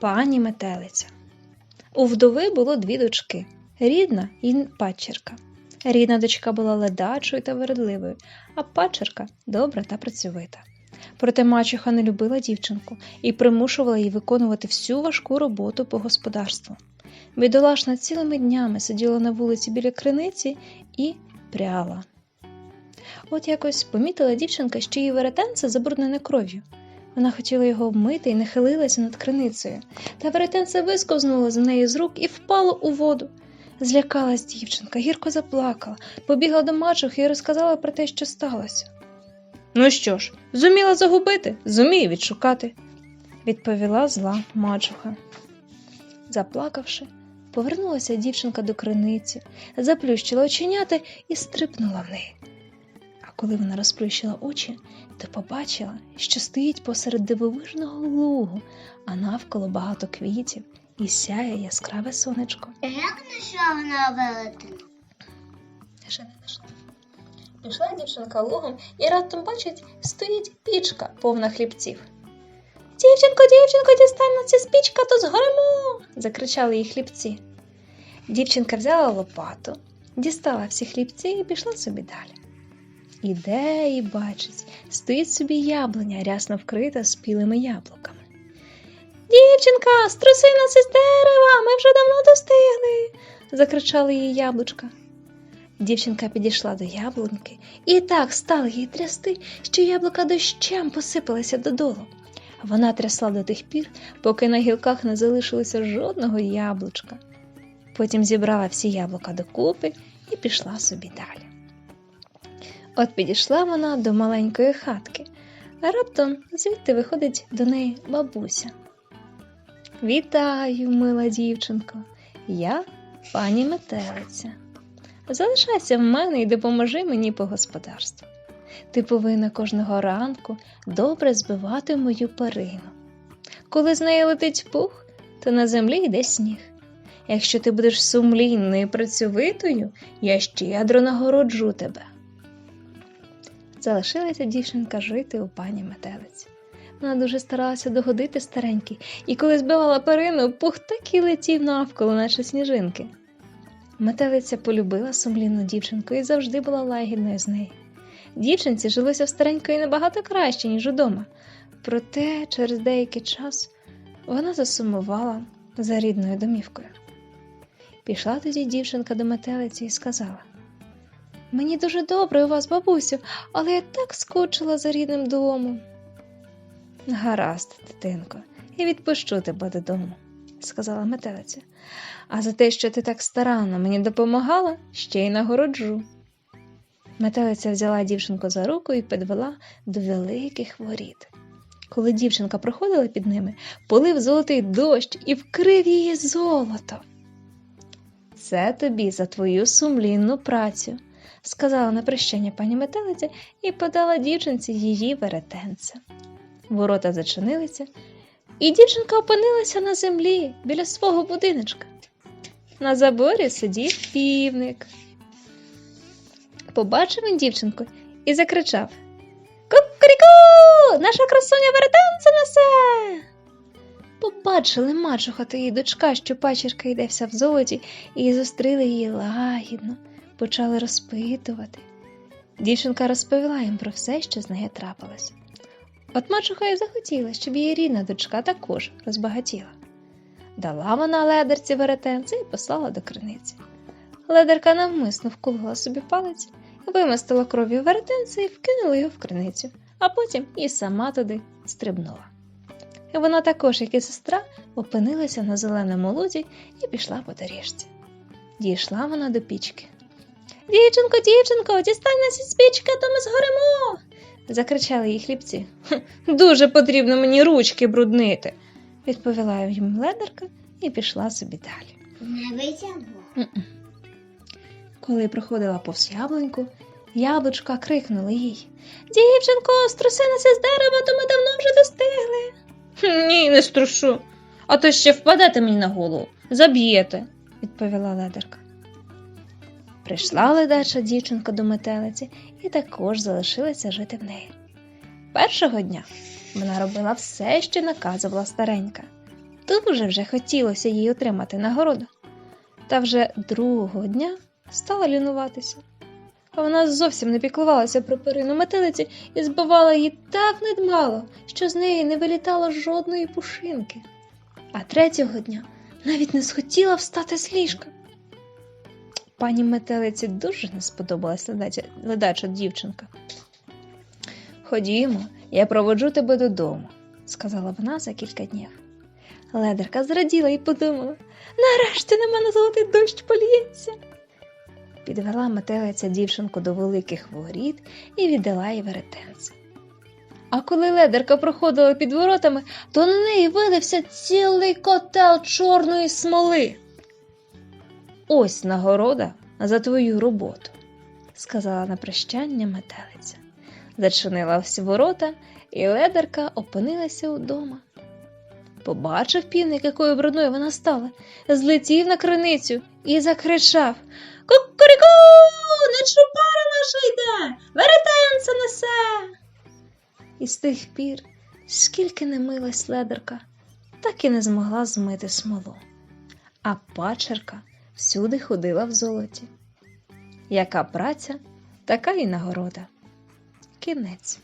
пані метелиця. У вдови було дві дочки рідна і падчерка. Рідна дочка була ледачою та вередливою, а падчерка добра та працьовита. Проте мачуха не любила дівчинку і примушувала її виконувати всю важку роботу по господарству. Бідолашна цілими днями сиділа на вулиці біля криниці і пряла. От якось помітила дівчинка, що її веретенце забруднене кров'ю. Вона хотіла його вмити і нахилилася над криницею, та веретенце висковзнуло з неї з рук і впало у воду. Злякалась дівчинка, гірко заплакала, побігла до мачухи і розказала про те, що сталося. Ну що ж, зуміла загубити, зумію відшукати, відповіла зла мачуха. Заплакавши, повернулася дівчинка до криниці, заплющила оченята і стрипнула в неї. Коли вона розплющила очі, то побачила, що стоїть посеред дивовижного лугу, а навколо багато квітів і сяє яскраве сонечко. Як знайшла вона велетень? Ще не знайшла. Пішла дівчинка лугом і раптом бачить, стоїть пічка повна хлібців. Дівчинко, дівчинко, дістань на ця спічка, то згоремо. закричали їй хлібці. Дівчинка взяла лопату, дістала всі хлібці і пішла собі далі. Іде і бачить, стоїть собі яблуня, рясно вкрита спілими яблуками. Дівчинка, струси нас із дерева, ми вже давно достигли, закричали їй яблучка. Дівчинка підійшла до яблуньки і так стала їй трясти, що яблука дощем посипалися додолу. Вона трясла до тих пір, поки на гілках не залишилося жодного яблучка. Потім зібрала всі яблука докупи і пішла собі далі. От підійшла вона до маленької хатки, а раптом звідти виходить до неї бабуся. Вітаю, мила дівчинко, я пані метелиця. Залишайся в мене і допоможи мені по господарству. Ти повинна кожного ранку добре збивати мою перину. Коли з неї летить пух, то на землі йде сніг. Якщо ти будеш сумлінною і працьовитою, я щедро нагороджу тебе. Залишилася дівчинка жити у пані метелиці. Вона дуже старалася догодити старенькій, і коли збивала перину, пух так і летів навколо, наче сніжинки. Метелиця полюбила сумлінну дівчинку і завжди була лагідною з нею. Дівчинці жилося в старенької набагато краще, ніж удома. Проте через деякий час вона засумувала за рідною домівкою. Пішла тоді дівчинка до метелиці і сказала: Мені дуже добре у вас, бабусю, але я так скучила за рідним домом. Гаразд, дитинко, я відпущу тебе додому, сказала метелиця. А за те, що ти так старанно мені допомагала, ще й нагороджу. Метелиця взяла дівчинку за руку і підвела до великих воріт. Коли дівчинка проходила під ними, полив золотий дощ і вкрив її золото. Це тобі за твою сумлінну працю, сказала на прощання пані метелиця і подала дівчинці її веретенце. Ворота зачинилися, і дівчинка опинилася на землі біля свого будиночка. На заборі сидів півник. Побачив він дівчинку і закричав Кукріку! Наша красуня веретенце несе. Побачили мачуха та її дочка, що пачерка йде вся в золоті, і зустріли її лагідно, почали розпитувати. Дівчинка розповіла їм про все, що з нею трапилось. От мачуха і захотіла, щоб її рідна дочка також розбагатіла. Дала вона ледерці веретенце і послала до криниці. Ледерка навмисно вколола собі палець, вимастила кров'ю веретенце і вкинула його в криницю, а потім і сама туди стрибнула. Вона також, як і сестра, опинилася на зеленому лузі і пішла по доріжці. Дійшла вона до пічки. Дівчинко, дівчинко, дістань нас із пічки, то ми згоремо. закричали їй хлібці. Дуже потрібно мені ручки бруднити, відповіла їм ледерка і пішла собі далі. Не витягла. Коли проходила повз яблуньку, яблучка крикнули їй Дівчинко, струси нас із дерева, то ми давно вже достигли. Ні, не струшу, а то ще впадете мені на голову, заб'єте, відповіла ледерка. Прийшла ледача дівчинка до метелиці і також залишилася жити в неї. Першого дня вона робила все, що наказувала старенька. дуже вже хотілося їй отримати нагороду. Та вже другого дня стала лінуватися. Вона зовсім не піклувалася про перину метелиці і збивала її так недмало, що з неї не вилітало жодної пушинки. А третього дня навіть не схотіла встати з ліжка. Пані метелиці дуже не сподобалась ледача, ледача дівчинка. Ходімо, я проводжу тебе додому, сказала вона за кілька днів. Ледерка зраділа і подумала нарешті на мене золотий дощ польється. Підвела метелиця дівчинку до великих воріт і віддала їй веретенце. А коли ледерка проходила під воротами, то на неї вилився цілий котел чорної смоли. Ось нагорода за твою роботу, сказала на прощання метелиця. Зачинила всі ворота, і ледерка опинилася удома. Побачив півник, якою брудною вона стала, злетів на криницю і закричав Кукуріку, нечупара наша йде, веретенце несе. І з тих пір, скільки не милась ледерка, так і не змогла змити смолу. А пачерка всюди ходила в золоті. Яка праця, така і нагорода. Кінець.